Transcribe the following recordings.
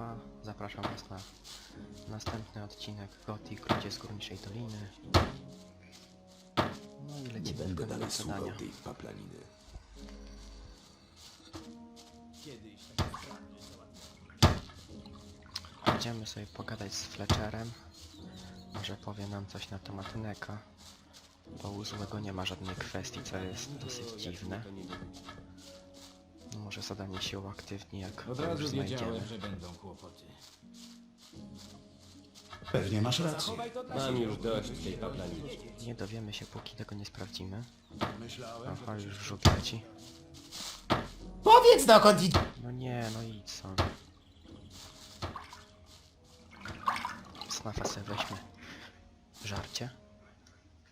Siema, zapraszam was na następny odcinek Gothic Ludzie z Górniczej Doliny. No i Nie lecimy w będę dalej słuchał tej paplaniny. Będziemy sobie pogadać z Fletcherem. Może powie nam coś na temat Neka. Bo u złego nie ma żadnej kwestii, co jest dosyć dziwne. No może zadanie się uaktywni, jak Od go razu już wiedziałem, znajdziemy. że będą kłopoty. Pewnie masz rację. Mam już dość tej paplaniny. Nie dowiemy się, póki tego nie sprawdzimy. Aha, już rzut leci. Powiedz dokąd idzie. No nie, no i co? Snafa se weźmy. Żarcie?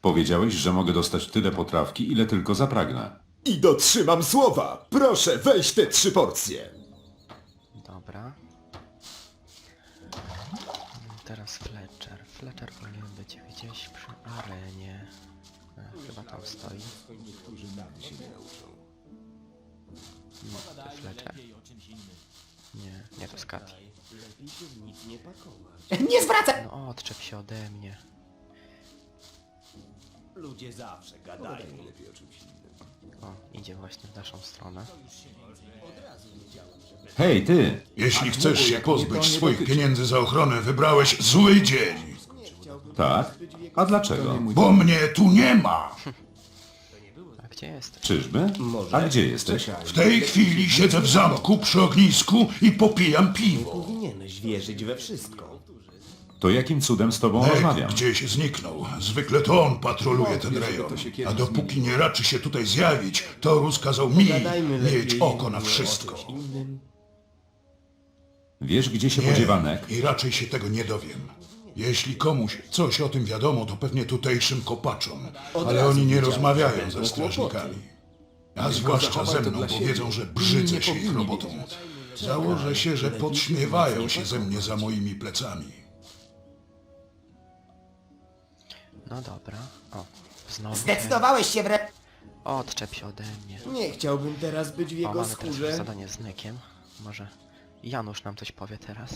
Powiedziałeś, że mogę dostać tyle potrawki, ile tylko zapragnę. I dotrzymam słowa! Proszę, weź te trzy porcje! Dobra. Teraz Fletcher. Fletcher powinien być gdzieś przy arenie. E, chyba tam stoi. Nie, Fletcher? Nie, nie to Scotty. Nie zwracaj! No odczep się ode mnie. Ludzie zawsze gadają. O, idzie właśnie w naszą stronę. Hej, ty! Jeśli chcesz się pozbyć swoich pieniędzy za ochronę, wybrałeś zły dzień. Tak? A dlaczego? Bo mnie tu nie ma. A gdzie jesteś? Czyżby? A gdzie jesteś? W tej chwili siedzę w zamku przy ognisku i popijam piwo. Powinieneś wierzyć we wszystko. To jakim cudem z tobą Nek rozmawiam? gdzieś zniknął. Zwykle to on patroluje ten rejon. A dopóki nie raczy się tutaj zjawić, to rozkazał mi Gadajmy mieć lepiej oko na o wszystko. czymś innym. Wiesz, gdzie się podziewa Nek? I raczej się tego nie dowiem. Jeśli komuś coś o tym wiadomo, to pewnie tutejszym kopaczom. Ale razu oni nie wiedziałem, że rozmawiają będą ze strażnikami. A zwłaszcza ze mną, bo wiedzą, że brzydzę się ich robotą. Założę się, że podśmiewają się ze mnie za moimi plecami. No dobra. O, znowu. Zdecydowałeś się wre... Odczep się ode mnie. Nie chciałbym teraz być w O, jego mamy teraz już skórze. zadanie z Nykiem. Może Janusz nam coś powie teraz.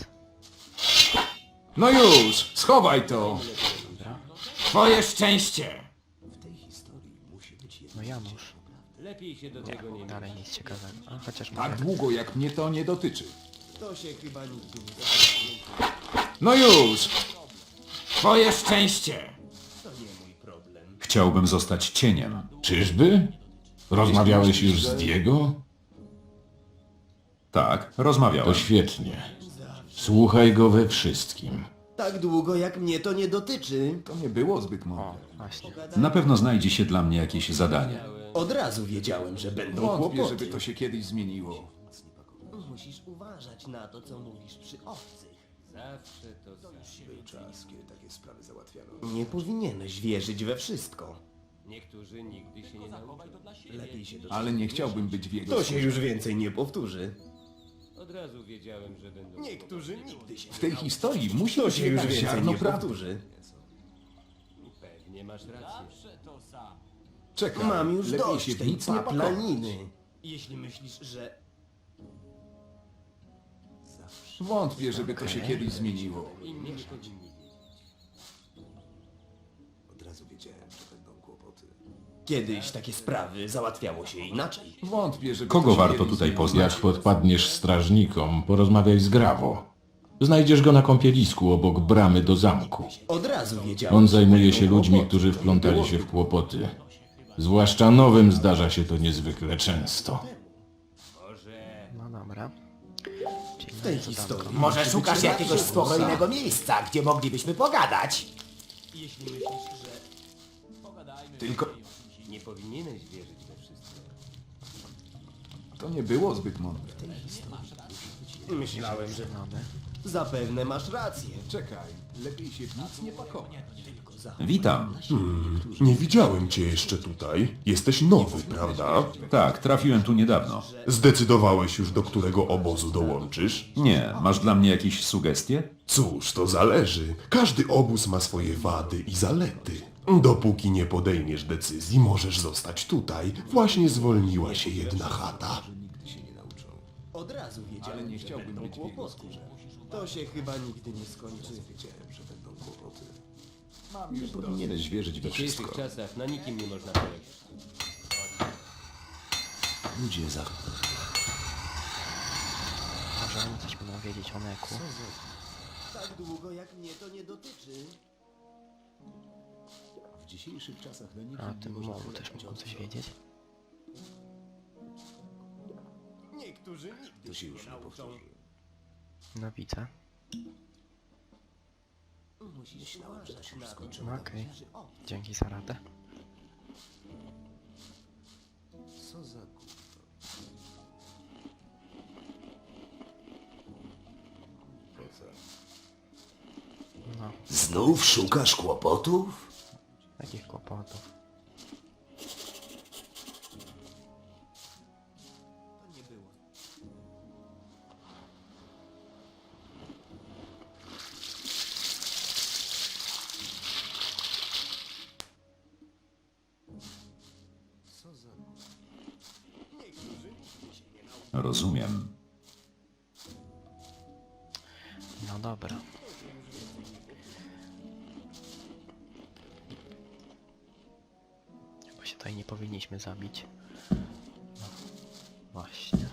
No już! Schowaj to! Dobra. Twoje szczęście! No Janusz. Lepiej się do Nie, tego nie dalej nic ciekawego. A chociaż Tak może... długo, jak mnie to nie dotyczy. To się chyba nigdy nie No już! Twoje szczęście! Chciałbym zostać cieniem. Czyżby? Rozmawiałeś już z Diego? Tak, To rozmawiałem. świetnie. Słuchaj go we wszystkim. Tak długo jak mnie to nie dotyczy. To nie było zbyt mądre. Na pewno znajdzie się dla mnie jakieś zadanie. Od razu wiedziałem, że będą Wątpię, kłopoty. żeby to się kiedyś zmieniło. Musisz uważać na to, co mówisz przy obcych. Zawsze to Był czas, kiedy takie sprawy załatwiano. Nie powinieneś wierzyć we wszystko. Niektórzy nigdy się nie nauczą. Lepiej się do Ale nie chciałbym być w jego To się skórze. już więcej nie powtórzy. Od razu wiedziałem, że będą. Niektórzy nigdy się W tej historii musi To się już więcej ziarno nie prawdy. powtórzy. Pewnie masz rację. Czekaj, Mam już lepiej dość się tej nic nie pakować. paplaniny. Jeśli myślisz, że Wątpię, żeby to się kiedyś zmieniło. Od razu wiedziałem, że będą kłopoty. Kiedyś takie sprawy załatwiało się inaczej. Wątpię, żeby Kogo to się warto kiedyś tutaj zmieniło. poznać? Jak podpadniesz strażnikom, porozmawiaj z Grawo. Znajdziesz go na kąpielisku obok bramy do zamku. Od razu wiedziałem. On zajmuje się ludźmi, którzy wplątali się w kłopoty. Zwłaszcza nowym zdarza się to niezwykle często. Tej historii. Może szukasz jakiegoś spokojnego miejsca, gdzie moglibyśmy pogadać? Jeśli myślisz, że Tylko nie powinieneś wierzyć we wszystko. to nie było zbyt mądre. Myślałem, że zapewne masz rację. Czekaj, lepiej się w nic nie pakować. Witam. Nie widziałem cię jeszcze tutaj. Jesteś nowy, prawda? Tak, trafiłem tu niedawno. Zdecydowałeś już, do którego obozu dołączysz? Nie, masz dla mnie jakieś sugestie? Cóż, to zależy. Każdy obóz ma swoje wady i zalety. Dopóki nie podejmiesz decyzji, możesz zostać tutaj. Właśnie zwolniła się jedna chata. Od razu wiedziałem, Ale nie chciałbym kłopoty. skórze. To się chyba nigdy nie skończy. Wiedziałem, że będą kłopoty. Dosyć. Powinieneś wierzyć we W dzisiejszych wszystko. czasach na nikim nie można polegać. Ludzie za... Może oni coś będą wiedzieć o Neku. Tak długo jak mnie to nie dotyczy. W dzisiejszych czasach na nikim A o nie tym można Molu polegać. też mogą coś wiedzieć. Niektórzy nigdy To się już nie nie nauczą. powtórzy. No widzę. Uważać na to, No okej. Dzięki za radę. Co za gówno. No, Znów szukasz kłopotów? Rozumiem. No dobra. Bo się tutaj nie powinniśmy zabić. No, właśnie.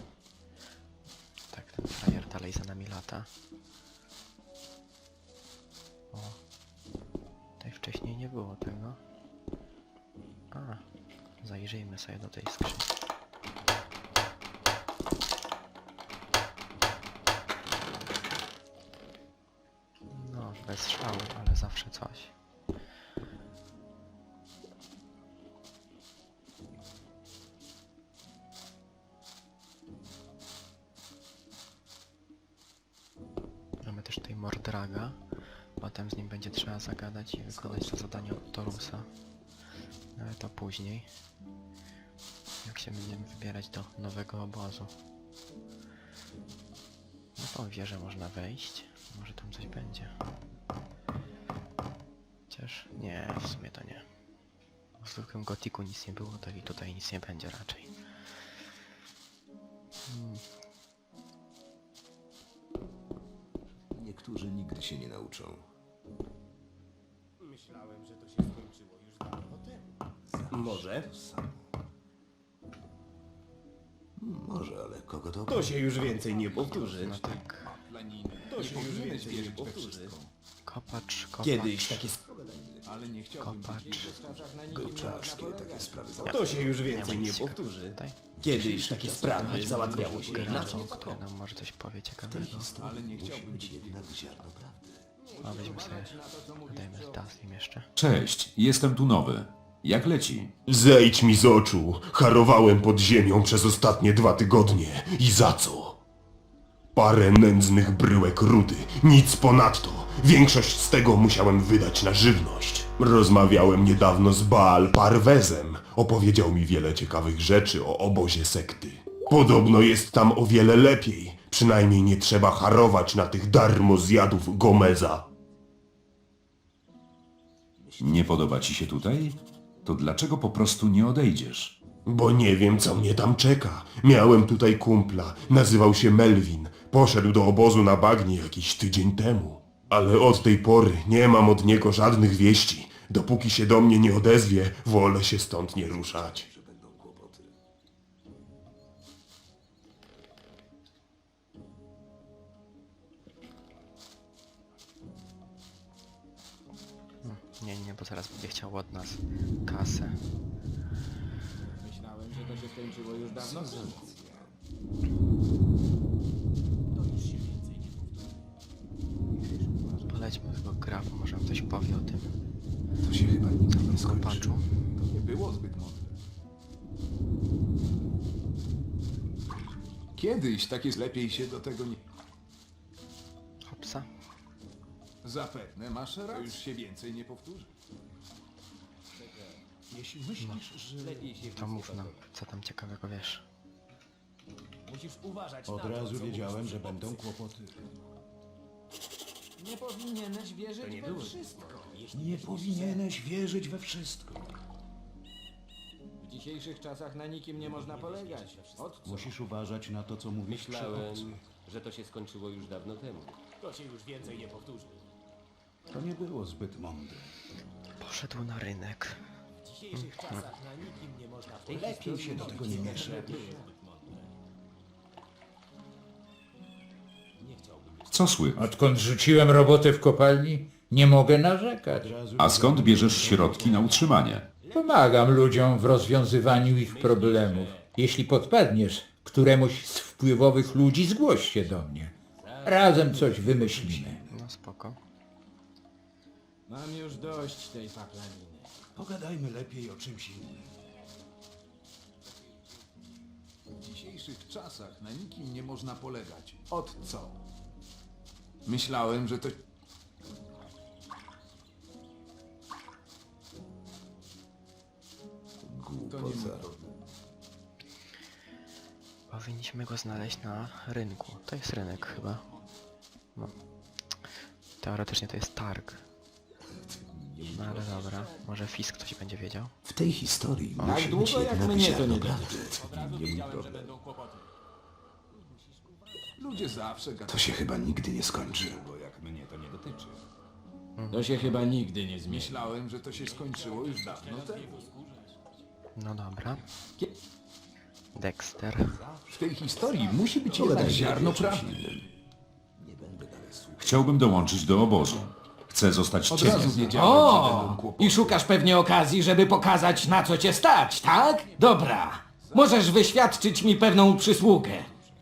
Tak, ten frajer dalej za nami lata. O. Tutaj wcześniej nie było tego. A. Zajrzyjmy sobie do tej skrzynki. Bez szału, ale zawsze coś. Mamy też tutaj Mordraga. Potem z nim będzie trzeba zagadać i wykonać to zadanie od Torusa. Ale to później. Jak się będziemy wybierać do nowego obozu. Na tą wieżę można wejść. Może tam coś będzie. Nie, w sumie to nie. W zwykłym gotiku nic nie było, to i tutaj nic nie będzie raczej. Niektórzy nigdy się nie nauczą. Myślałem, że to się skończyło już dawno temu. Może? Może, ale kogo to... To się już więcej nie powtórzy. No tak. To się już więcej nie powtórzy. Kopacz, kopacz. Kiedyś takie... Ale nie chciałbym Kopacz. być w jego. Gruczaczki, takie sprawy To się już Nie więcej nie powtórzy. Tutaj. Kiedyś takie sprawy załatwiało się inaczej. który nam może coś powie ciekawego. Ale nie chciałbym być Jednak ziarno prawdy. A weźmy sobie, dajmy Taslim jeszcze. Cześć, jestem tu nowy. Jak leci? Zejdź mi z oczu. Harowałem pod ziemią przez ostatnie dwa tygodnie. I za co? Parę nędznych bryłek rudy. Nic ponadto. Większość z tego musiałem wydać na żywność. Rozmawiałem niedawno z Baal Parwezem. Opowiedział mi wiele ciekawych rzeczy o obozie sekty. Podobno jest tam o wiele lepiej. Przynajmniej nie trzeba harować na tych darmozjadów Gomeza. Nie podoba ci się tutaj? To dlaczego po prostu nie odejdziesz? Bo nie wiem, co mnie tam czeka. Miałem tutaj kumpla, nazywał się Melvin. Poszedł do obozu na bagnie jakiś tydzień temu. Ale od tej pory nie mam od niego żadnych wieści. Dopóki się do mnie nie odezwie, wolę się stąd nie ruszać. Kłopoty. Nie, nie, bo zaraz będzie chciał od nas kasę. Myślałem, że to się skończyło już dawno Polećmy do tego grafu, może coś powie o tym To się chyba nigdy nie skończy. To nie było zbyt mądre. Kiedyś tak jest lepiej się do tego nie... Hopsa. Zapewne masz rację. To już się więcej nie powtórzy. Jeśli myślisz, że... Lepiej się To mów nam, co tam ciekawego wiesz. Musisz uważać Od na to, razu co wiedziałem, mówisz że będą kłopoty. Nie powinieneś wierzyć nie we było. wszystko. Nie powinieneś wierzyć we wszystko. dzisiejszych czasach na nikim nie można polegać. Od co? Musisz uważać na to, co mówisz Myślałem, że to się skończyło już dawno temu. To się już więcej nie powtórzy. To nie było zbyt mądre. Poszedł na rynek. W dzisiejszych czasach na nikim nie można polegać. Lepiej się do tego nie mieszać. Co słychać? Odkąd rzuciłem robotę w kopalni, nie mogę narzekać. A skąd bierzesz środki na utrzymanie? Pomagam ludziom w rozwiązywaniu ich problemów. Jeśli podpadniesz któremuś z wpływowych ludzi, zgłoś się do mnie. Razem coś wymyślimy. No spoko. Mam już dość tej paplaniny. Pogadajmy lepiej o czymś innym. W dzisiejszych czasach na nikim nie można polegać. Od co? Myślałem, że to... To nie mój problem. Powinniśmy go znaleźć na rynku. To jest rynek chyba. No. Teoretycznie to jest targ. No ale dobra, może Fisk coś będzie wiedział. W tej historii Tak długo jak mnie to nie dotyczy. Ludzie zawsze gadają. To się chyba nigdy nie skończy. To się chyba nigdy nie zmieni. Myślałem, że to się skończyło już dawno temu. No dobra. Dexter. W tej historii musi być jednak ziarno prawdy. Chciałbym dołączyć do obozu. Chcę zostać Od cieniem. razu wiedziałem, że będą O! kłopoty. I szukasz pewnie okazji, żeby pokazać na co cię stać, tak? Dobra. Możesz wyświadczyć mi pewną przysługę.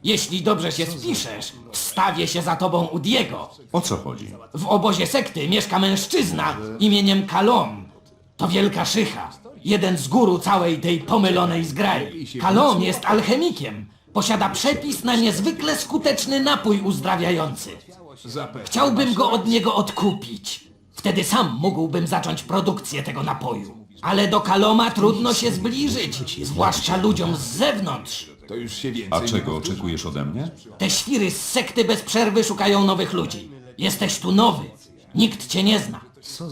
Jeśli dobrze się spiszesz, wstawię się za tobą u Diego. O co chodzi? W obozie sekty mieszka mężczyzna imieniem Kalom. To wielka szycha. Jeden z guru całej tej pomylonej zgrai. Kalom jest alchemikiem. Posiada przepis na niezwykle skuteczny napój uzdrawiający. Chciałbym go od niego odkupić. Wtedy sam mógłbym zacząć produkcję tego napoju. Ale do Kaloma trudno się zbliżyć, zwłaszcza ludziom z zewnątrz. To już się więcej A nie czego powtórzy. oczekujesz ode mnie? Te świry z sekty bez przerwy szukają nowych ludzi. Jesteś tu nowy. Nikt cię nie zna.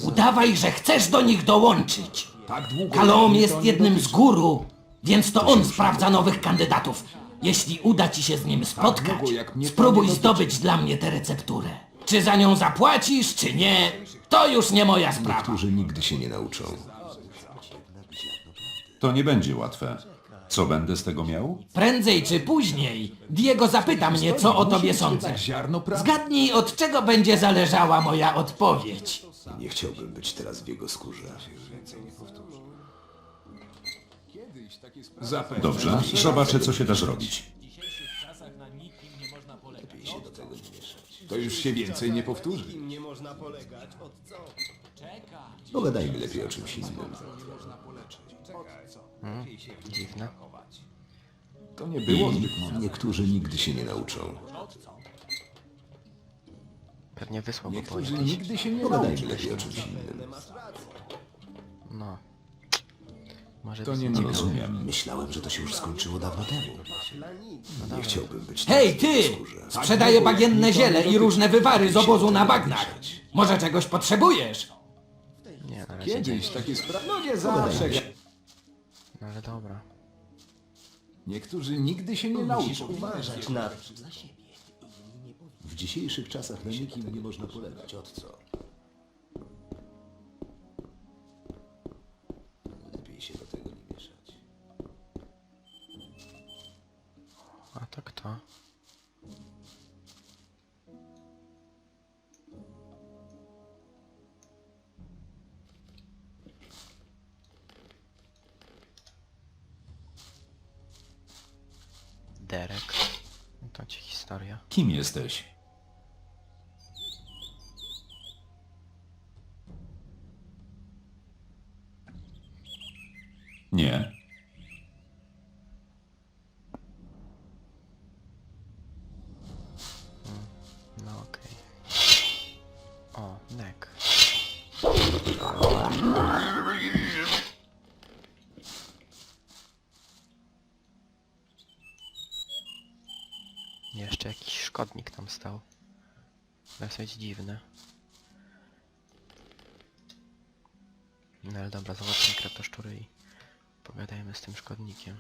Udawaj, że chcesz do nich dołączyć. Tak długo jak jest nie jednym z dotyczy. guru, więc to on sprawdza nowych kandydatów. Jeśli uda ci się z nim spotkać, długo jak mnie to spróbuj nie dotyczy. zdobyć dla mnie tę recepturę. Czy za nią zapłacisz, czy nie, to już nie moja sprawa. Którzy nigdy się nie nauczą. To nie będzie łatwe. Co będę z tego miał? Prędzej czy później Diego zapyta mnie, co o tobie sądzę. Ziarno prawdy. Zgadnij, od czego będzie zależała moja odpowiedź. Nie chciałbym być teraz w jego skórze. Zapewne. Dobrze, zobaczę co się da zrobić. To już się więcej nie powtórzy. Pogadajmy lepiej o czymś innym. Dziwne. To nie było zbyt mądre. Niektórzy nigdy się nie nauczą. Pewnie wysłał go po Niektórzy jakieś... nigdy się nie Pogadajmy nauczą. lepiej o czymś innym. No. Może To nie ciekawe. Rozumiem. Myślałem, że to się już skończyło dawno temu. Nie chciałbym być Hej, ty! skórze. Sprzedaję bagienne ziele i różne wywary z obozu na bagnach. Może czegoś potrzebujesz? Nie, na razie nie. Kiedyś takie sprawy... Ludzie zawsze... No ale dobra. Niektórzy nigdy się nie nauczą. Uważać na... W dzisiejszych czasach na nikim nie można polegać. Od co? Lepiej się do tego nie mieszać. A to kto? Derek. No To ci historia. Kim jesteś? Jeszcze jakiś szkodnik tam stał. Dosyć dziwny. No ale dobra, zobaczmy kretoszczury i Pogadajmy z tym szkodnikiem.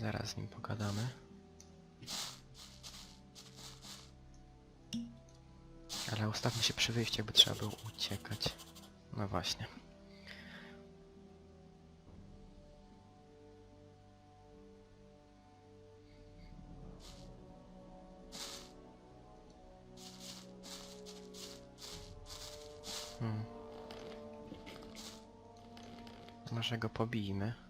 Zaraz z nim pogadamy. Ale ustawmy się przy wyjściu, jakby trzeba było uciekać. No właśnie. Hmm. Może go pobijmy.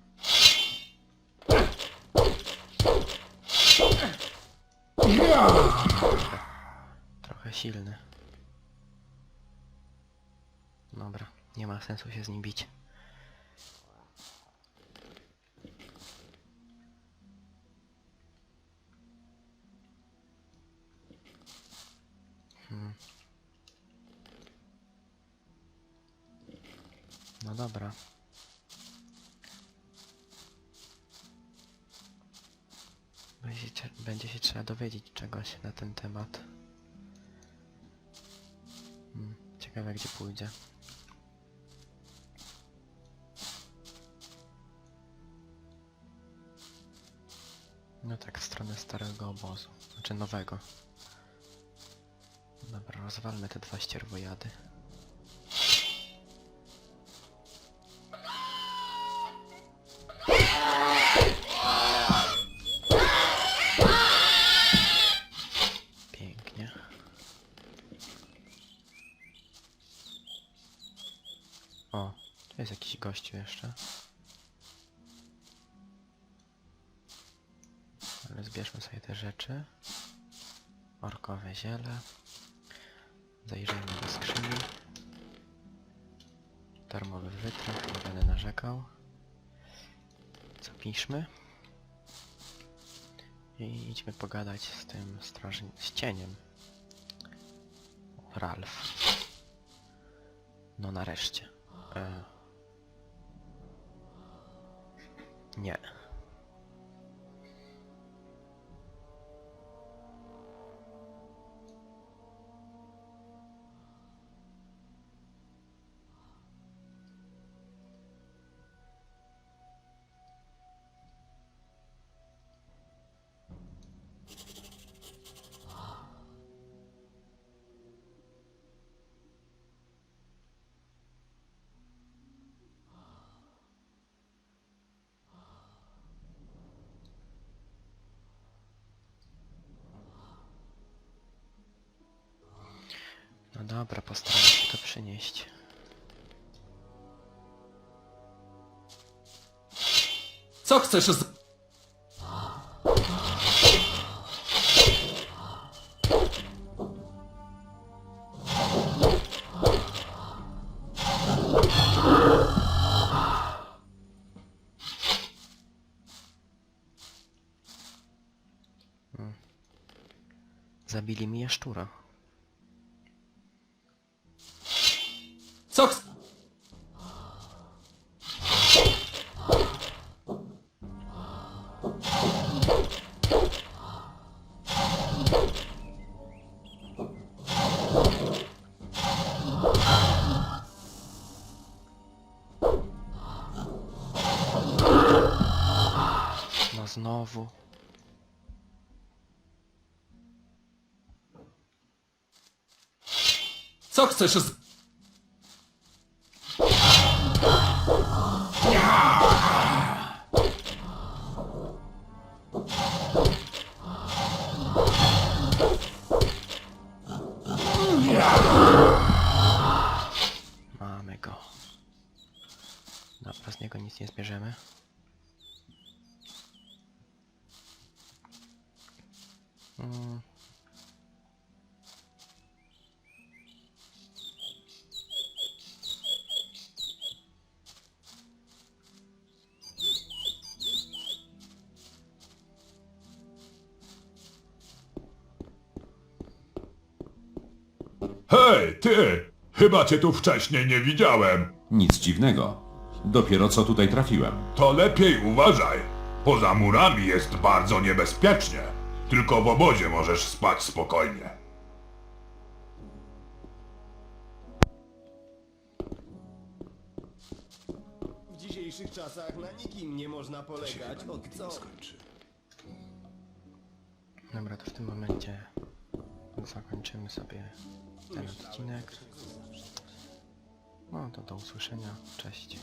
Silny. Dobra, nie ma sensu się z nim bić. Hmm. No dobra. Będzie będzie się trzeba dowiedzieć czegoś na ten temat. Ciekawe gdzie pójdzie. No tak, w stronę starego obozu. Znaczy nowego. Dobra, rozwalmy te dwa ścierwojady. Rzeczy. Orkowe ziele. Zajrzyjmy do skrzyni. Darmowy wytrych, nie będę narzekał. Zapiszmy. I idźmy pogadać z tym strażni... z cieniem. Ralf. No nareszcie. E... Nie. No dobra, postaram się to przynieść. Co chcesz z... Zabili mi jaszczura. Co chcesz Hej, ty! Chyba cię tu wcześniej nie widziałem. Nic dziwnego. Dopiero co tutaj trafiłem. To lepiej uważaj. Poza murami jest bardzo niebezpiecznie. Tylko w obozie możesz spać spokojnie. W dzisiejszych czasach na nikim nie można polegać. Od co? Dobra, to w tym momencie zakończymy sobie ten odcinek. No to do usłyszenia. Cześć.